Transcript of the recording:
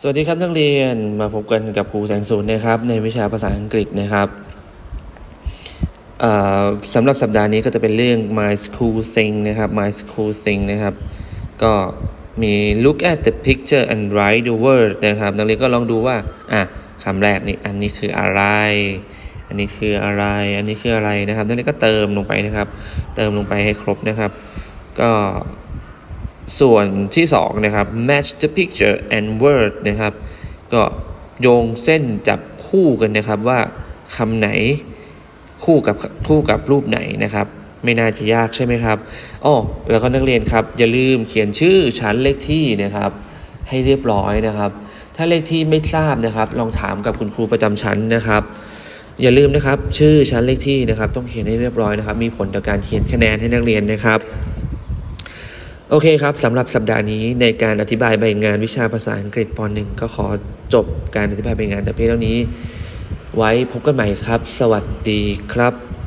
สวัสดีครับนักเรียนมาพบกันกับครูแสงสูนนะครับในวิชาภาษาอังกฤษนะครับสำหรับสัปดาห์นี้ก็จะเป็นเรื่อง my school thing นะครับ my school thing นะครับ ก็มี look at the picture and write the word นะครับนักเรียนก็ลองดูว่าอะคำแรกนี่อันนี้คืออะไร อันนี้คืออะไร อันนี้คืออะไรนะครับนักเรียนก็เติมลงไปนะครับ เติมลงไปให้ครบนะครับ ก็ ส่วนที่2นะครับ match the picture and word นะครับ ก็โยงเส้นจับคู่กันนะครับว่าคำไหนคู่กับคู่กับรูปไหนนะครับ ไม่น่าจะยากใช่ไหมครับอ้อแล้วก็นักเรียนครับ อย่าลืมเขียนชื่อชั้นเลขที่นะครับ ให้เรียบร้อยนะครับ ถ้าเลขที่ไม่ทราบนะครับ ลองถามกับคุณครูประจำชั้นนะครับ อย่าลืมนะครับ ชื่อชั้นเลขที่นะครับ ต้องเขียนให้เรียบร้อยนะครับ มีผลต่อการเขียนคะแนนให้นักเรียนนะครับ โอเคครับสำหรับสัปดาห์นี้ในการอธิบายใบงานวิชาภาษาอังกฤษป .1 ก็ขอจบการอธิบายใบงานแต่เพียงเท่านี้ ไว้พบกันใหม่ครับ สวัสดีครับ